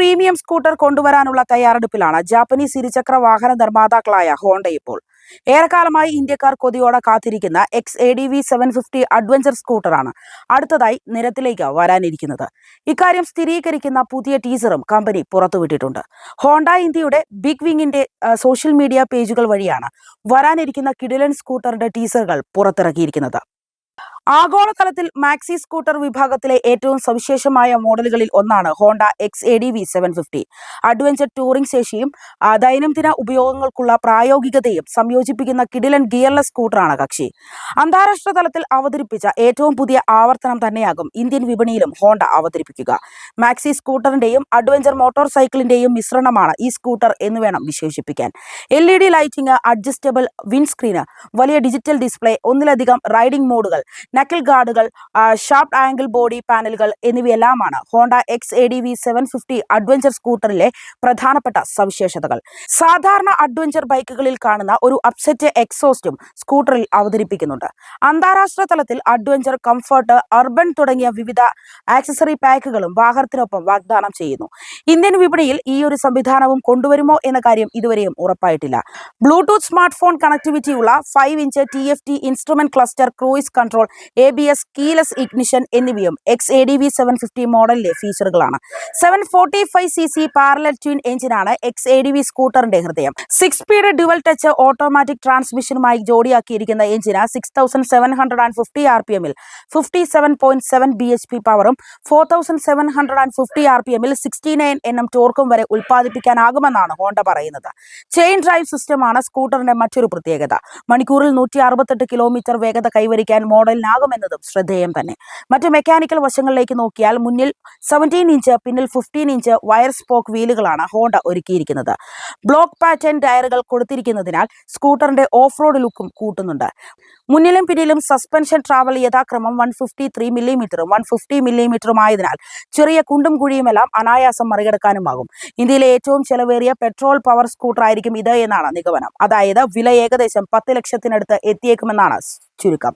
Premium scooter കൊണ്ടുവരാനുള്ള തയ്യാറെടുപ്പിലാണ് Japanese ഇരുചക്ര വാഹന നിർമ്മാതാക്കളായ ഹോണ്ട ഇപ്പോൾ. ഏറെക്കാലമായി ഇന്ത്യക്കാർ കൊതിയോടെ കാത്തിരിക്കുന്ന X A D V seven fifty adventure സ്കൂട്ടറാണ് അടുത്തതായി നിരത്തിലേക്ക് വരാനിരിക്കുന്നത്. ഇക്കാര്യം സ്ഥിരീകരിക്കുന്ന പുതിയ ടീസറും കമ്പനി പുറത്തുവിട്ടിട്ടുണ്ട്. ഹോണ്ട ഇന്ത്യയുടെ ബിഗ് വിങ്ങിന്റെ സോഷ്യൽ മീഡിയ പേജുകൾ വഴിയാണ് വരാനിരിക്കുന്ന കിഡിലൻ സ്കൂട്ടറിന്റെ ടീസറുകൾ പുറത്തിറക്കിയിരിക്കുന്നത്. ആഗോളതലത്തിൽ മാക്സി സ്കൂട്ടർ വിഭാഗത്തിലെ ഏറ്റവും സവിശേഷമായ മോഡലുകളിൽ ഒന്നാണ് Honda X A D V seven fifty adventure touring ശേഷിയും ദൈനംദിന ഉപയോഗങ്ങൾക്കുള്ള പ്രായോഗികതയും സംയോജിപ്പിക്കുന്ന കിഡിലൻ ഗിയർലെസ് സ്കൂട്ടറാണ് കക്ഷി. അന്താരാഷ്ട്ര തലത്തിൽ അവതരിപ്പിച്ച ഏറ്റവും പുതിയ ആവർത്തനം തന്നെയാകും ഇന്ത്യൻ വിപണിയിലും ഹോണ്ട അവതരിപ്പിക്കുക. മാക്സി സ്കൂട്ടറിന്റെയും അഡ്വഞ്ചർ മോട്ടോർ സൈക്കിളിന്റെയും മിശ്രണമാണ് ഈ സ്കൂട്ടർ എന്ന് വേണം വിശേഷിപ്പിക്കാൻ. L E D lighting adjustable വിൻസ്ക്രീന് വലിയ ഡിജിറ്റൽ ഡിസ്പ്ലേ ഒന്നിലധികം റൈഡിംഗ് മോഡുകൾ നക്കിൾ ഗാർഡുകൾ ഷാർപ്പ് ആംഗിൾ ബോഡി പാനലുകൾ എന്നിവയെല്ലാമാണ് Honda X A D V seven fifty adventure സ്കൂട്ടറിലെ പ്രധാനപ്പെട്ട സവിശേഷതകൾ. സാധാരണ അഡ്വഞ്ചർ ബൈക്കുകളിൽ കാണുന്ന ഒരു അപ്സെറ്റ് എക്സോസ്റ്റും സ്കൂട്ടറിൽ അവതരിപ്പിക്കുന്നുണ്ട്. അന്താരാഷ്ട്ര തലത്തിൽ അഡ്വഞ്ചർ കംഫർട്ട് അർബൻ തുടങ്ങിയ വിവിധ ആക്സസറി പാക്കുകളും വാഹനത്തിനൊപ്പം വാഗ്ദാനം ചെയ്യുന്നു. ഇന്ത്യൻ വിപണിയിൽ ഈ ഒരു സംവിധാനവും കൊണ്ടുവരുമോ എന്ന കാര്യം ഇതുവരെയും ഉറപ്പായിട്ടില്ല. Bluetooth smart phone കണക്ടിവിറ്റിയുള്ള five inch T F T instrument cluster cruise control A B S keyless ignition എന്നിവയും X A D V seven fifty മോഡലിലെ ഫീച്ചറുകളാണ് seven forty five C C parallel twin എഞ്ചിനാണ് എക്സ് എ ഡി വി സ്കൂട്ടറിന്റെ ഹൃദയം. Six speed dual touch automatic ട്രാൻസ്മിഷനുമായി ജോഡിയാക്കിയിരിക്കുന്ന എഞ്ചിന് six thousand seven hundred and fifty R P എമ്മിൽ fifty seven point seven B H P പവറും four thousand seven hundred and fifty R P എമ്മിൽ sixty nine N M ടോർക്കും വരെ ഉൽപ്പാദിപ്പിക്കാനാകുമെന്നാണ് Honda പറയുന്നത്. Chain drive സിസ്റ്റമാണ് സ്കൂട്ടറിന്റെ മറ്റൊരു പ്രത്യേകത. മണിക്കൂറിൽ നൂറ്റി അറുപത്തെട്ട് കിലോമീറ്റർ വേഗത കൈവരിക്കാൻ മോഡലിനാകുമെന്നതും ശ്രദ്ധേയം തന്നെ. മറ്റ് മെക്കാനിക്കൽ വശങ്ങളിലേക്ക് നോക്കിയാൽ മുന്നിൽ സെവന്റീൻ ഇഞ്ച് പിന്നിൽ ഫിഫ്റ്റീൻ ഇഞ്ച് വയർ സ്പോക്ക് വീലുകളാണ് ഹോണ്ട ഒരുക്കിയിരിക്കുന്നത്. ബ്ലോക്ക് പാറ്റേൺ ടയറുകൾ കൊടുത്തിരിക്കുന്നതിനാൽ സ്കൂട്ടറിന്റെ ഓഫ് റോഡ് ലുക്കും കൂട്ടുന്നുണ്ട്. മുന്നിലും പിന്നിലും സസ്പെൻഷൻ ട്രാവൽ യഥാക്രമം വൺ ഫിഫ്റ്റി ത്രീ മില്ലിമീറ്ററും വൺ ഫിഫ്റ്റി മില്ലിമീറ്ററും ആയതിനാൽ ചെറിയ കുണ്ടും കുഴിയുമെല്ലാം അനായാസം മറികടക്കാനുമാകും. ഇന്ത്യയിലെ ഏറ്റവും ചെലവേറിയ പെട്രോൾ പവർ സ്കൂട്ടർ ആയിരിക്കും ഇത് എന്നാണ് നിഗമനം. അതായത് വില ഏകദേശം പത്ത് ലക്ഷത്തിനടുത്ത് എത്തിയേക്കുമെന്നാണ് ചുരുക്കം.